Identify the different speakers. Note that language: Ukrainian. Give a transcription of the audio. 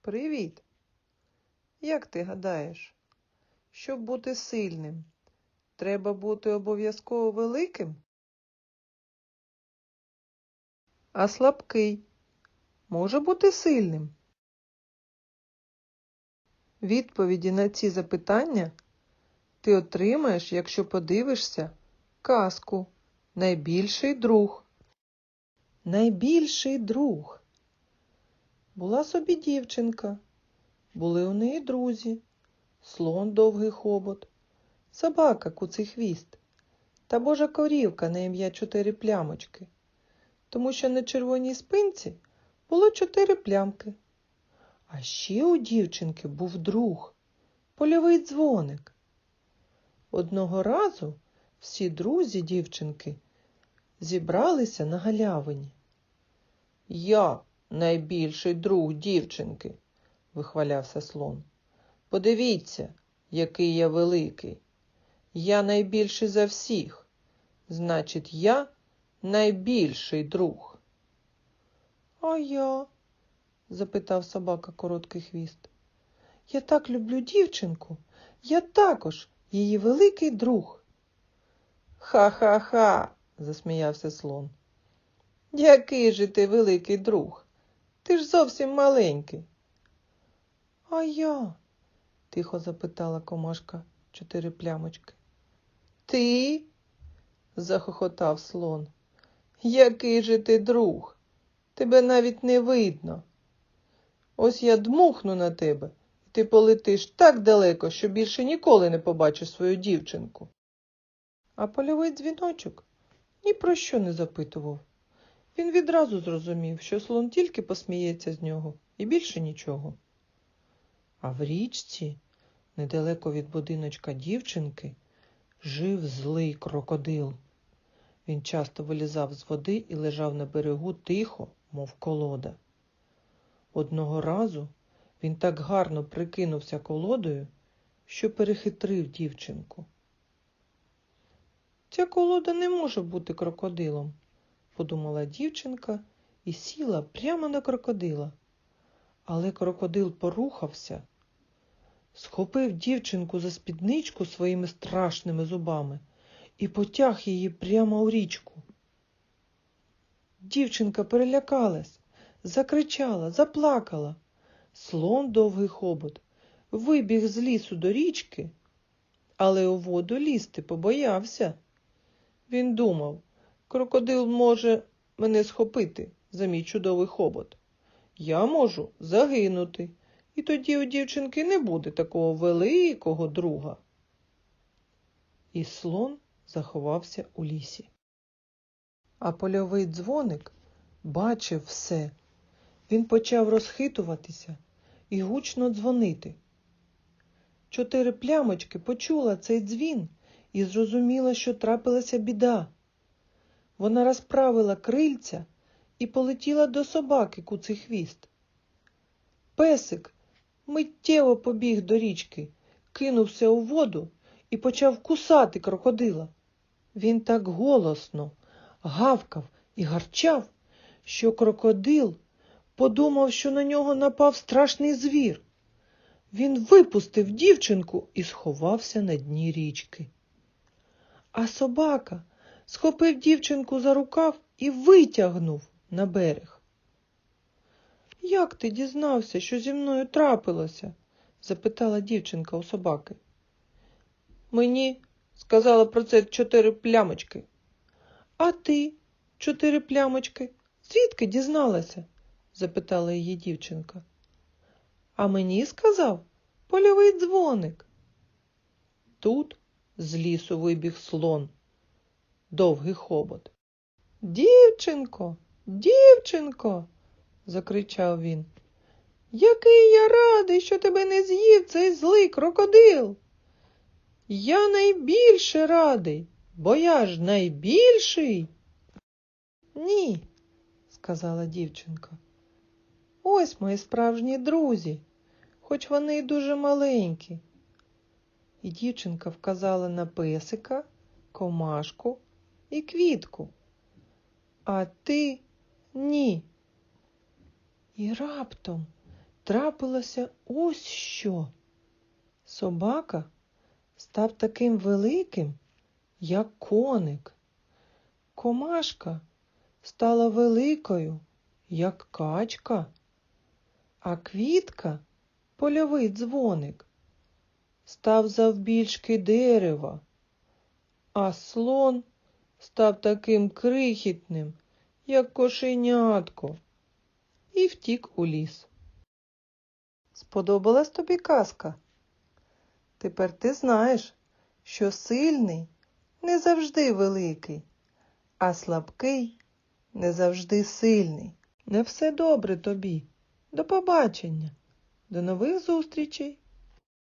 Speaker 1: Привіт. Як ти гадаєш, щоб бути сильним, треба бути обов'язково великим? А слабкий може бути сильним? Відповіді на ці запитання ти отримаєш, якщо подивишся казку Найбільший друг. Найбільший друг. Була собі дівчинка. Були у неї друзі, слон довгий хобот, собака куций хвіст та божа корівка на ім'я чотири плямочки, тому що на червоній спинці було чотири плямки. А ще у дівчинки був друг, польовий дзвоник. Одного разу всі друзі дівчинки зібралися на галявині. Я найбільший друг дівчинки, вихвалявся слон. Подивіться, який я великий. Я найбільший за всіх. Значить, я найбільший друг. А я? запитав собака короткий хвіст. Я так люблю дівчинку. Я також її великий друг. Ха-ха-ха, засміявся слон. Який же ти великий друг? Ти ж зовсім маленький. А я? тихо запитала комашка чотири плямочки. Ти? захохотав слон. Який же ти друг? Тебе навіть не видно. Ось я дмухну на тебе, і ти полетиш так далеко, що більше ніколи не побачиш свою дівчинку. А польовий дзвіночок ні про що не запитував. Він відразу зрозумів, що слон тільки посміється з нього і більше нічого. А в річці, недалеко від будиночка дівчинки, жив злий крокодил. Він часто вилізав з води і лежав на берегу тихо, мов колода. Одного разу він так гарно прикинувся колодою, що перехитрив дівчинку. Ця колода не може бути крокодилом, подумала дівчинка і сіла прямо на крокодила. Але крокодил порухався, схопив дівчинку за спідничку своїми страшними зубами і потяг її прямо у річку. Дівчинка перелякалась, закричала, заплакала. Слон довгий хобот вибіг з лісу до річки, але у воду лізти побоявся. Він думав, крокодил може мене схопити за мій чудовий хобот. Я можу загинути, і тоді у дівчинки не буде такого великого друга. І слон заховався у лісі. А польовий дзвоник бачив все. Він почав розхитуватися і гучно дзвонити. Чотири плямочки почула цей дзвін і зрозуміла, що трапилася біда. Вона розправила крильця і полетіла до собаки куций хвіст. Песик миттєво побіг до річки, кинувся у воду і почав кусати крокодила. Він так голосно гавкав і гарчав, що крокодил подумав, що на нього напав страшний звір. Він випустив дівчинку і сховався на дні річки. А собака схопив дівчинку за рукав і витягнув на берег. Як ти дізнався, що зі мною трапилося? запитала дівчинка у собаки. Мені сказала про це чотири плямочки. А ти, чотири плямочки, звідки дізналася? запитала її дівчинка. А мені сказав польовий дзвоник. Тут з лісу вибіг слон, довгий хобот. Дівчинко, дівчинко, закричав він. Який я радий, що тебе не з'їв цей злий крокодил. Я найбільше радий, бо я ж найбільший. Ні, сказала дівчинка. Ось мої справжні друзі, хоч вони й дуже маленькі. І дівчинка вказала на песика, комашку і квітку. А ти ні. І раптом трапилося ось що. Собака став таким великим, як коник. Комашка стала великою, як качка, а квітка, польовий дзвоник, став завбільшки дерева, а слон став таким крихітним, як кошенятко, і втік у ліс. Сподобалась тобі казка? Тепер ти знаєш, що сильний не завжди великий, а слабкий не завжди сильний. Не все добре тобі. До побачення, до нових зустрічей!